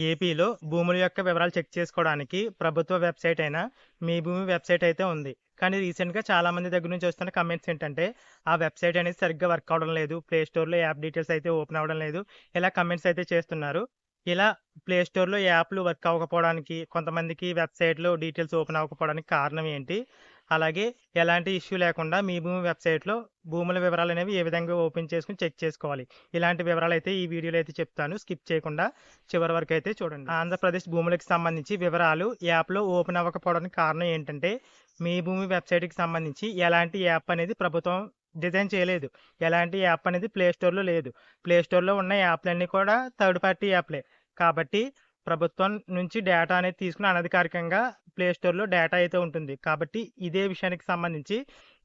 ఏపీలో భూముల యొక్క వివరాలు చెక్ చేసుకోవడానికి ప్రభుత్వ వెబ్సైట్ అయిన మీ భూమి వెబ్సైట్ అయితే ఉంది. కానీ రీసెంట్గా చాలా మంది దగ్గర నుంచి వస్తున్న కమెంట్స్ ఏంటంటే ఆ వెబ్సైట్ అనేది సరిగ్గా వర్క్ అవడం లేదు. ప్లే స్టోర్లో యాప్ డీటెయిల్స్ అయితే ఓపెన్ అవ్వడం లేదు. ఇలా కమెంట్స్ అయితే చేస్తున్నారు. ఇలా ప్లే స్టోర్లో యాప్లు వర్క్ అవ్వకపోవడానికి కొంతమందికి వెబ్సైట్లో డీటెయిల్స్ ఓపెన్ అవ్వకపోవడానికి కారణం ఏంటి? అలాగే ఎలాంటి ఇష్యూ లేకుండా మీ భూమి వెబ్సైట్లో భూముల వివరాలు అనేవి ఏ విధంగా ఓపెన్ చేసుకుని చెక్ చేసుకోవాలి. ఇలాంటి వివరాలు అయితే ఈ వీడియోలో అయితే చెప్తాను. స్కిప్ చేయకుండా చివరి వరకు అయితే చూడండి. ఆంధ్రప్రదేశ్ భూములకు సంబంధించి వివరాలు యాప్లో ఓపెన్ అవ్వకపోవడానికి కారణం ఏంటంటే మీ భూమి వెబ్సైట్కి సంబంధించి ఎలాంటి యాప్ అనేది ప్రభుత్వం డిజైన్ చేయలేదు. ఎలాంటి యాప్ అనేది ప్లే స్టోర్లో లేదు. ప్లే స్టోర్లో ఉన్న యాప్లన్నీ కూడా థర్డ్ పార్టీ యాప్లే. కాబట్టి ప్రభుత్వం నుంచి డేటా అనేది తీసుకుని అనధికారికంగా ప్లే స్టోర్లో డేటా అయితే ఉంటుంది. కాబట్టి ఇదే విషయానికి సంబంధించి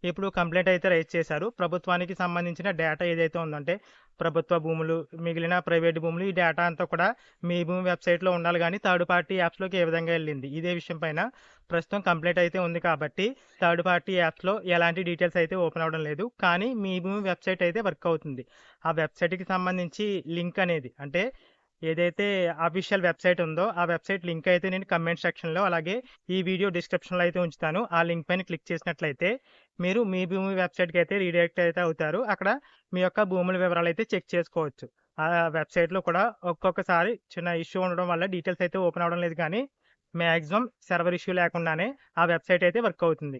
ఇప్పుడు కంప్లైంట్ అయితే రైజ్ చేశారు. ప్రభుత్వానికి సంబంధించిన డేటా ఏదైతే ఉందంటే ప్రభుత్వ భూములు మిగిలిన ప్రైవేట్ భూములు ఈ డేటా అంతా కూడా మీ భూమి వెబ్సైట్లో ఉండాలి కానీ థర్డ్ పార్టీ యాప్స్లోకి ఏ విధంగా వెళ్ళింది? ఇదే విషయం పైన ప్రస్తుతం కంప్లైంట్ అయితే ఉంది కాబట్టి థర్డ్ పార్టీ యాప్స్లో ఎలాంటి డీటెయిల్స్ అయితే ఓపెన్ అవ్వడం లేదు. కానీ మీ భూమి వెబ్సైట్ అయితే వర్క్ అవుతుంది. ఆ వెబ్సైట్కి సంబంధించి లింక్ అనేది అంటే ఏదైతే అఫీషియల్ వెబ్సైట్ ఉందో ఆ వెబ్సైట్ లింక్ అయితే నేను కమెంట్ సెక్షన్లో అలాగే ఈ వీడియో డిస్క్రిప్షన్లో అయితే ఉంచుతాను. ఆ లింక్ పైన క్లిక్ చేసినట్లయితే మీరు మీ భూమి వెబ్సైట్కి అయితే రీడైరెక్ట్ అయితే అవుతారు. అక్కడ మీ యొక్క భూముల వివరాలు అయితే చెక్ చేసుకోవచ్చు. ఆ వెబ్సైట్లో కూడా ఒక్కొక్కసారి చిన్న ఇష్యూ ఉండడం వల్ల డీటెయిల్స్ అయితే ఓపెన్ అవడం లేదు కానీ మ్యాక్సిమం సర్వర్ ఇష్యూ లేకుండానే ఆ వెబ్సైట్ అయితే వర్క్ అవుతుంది.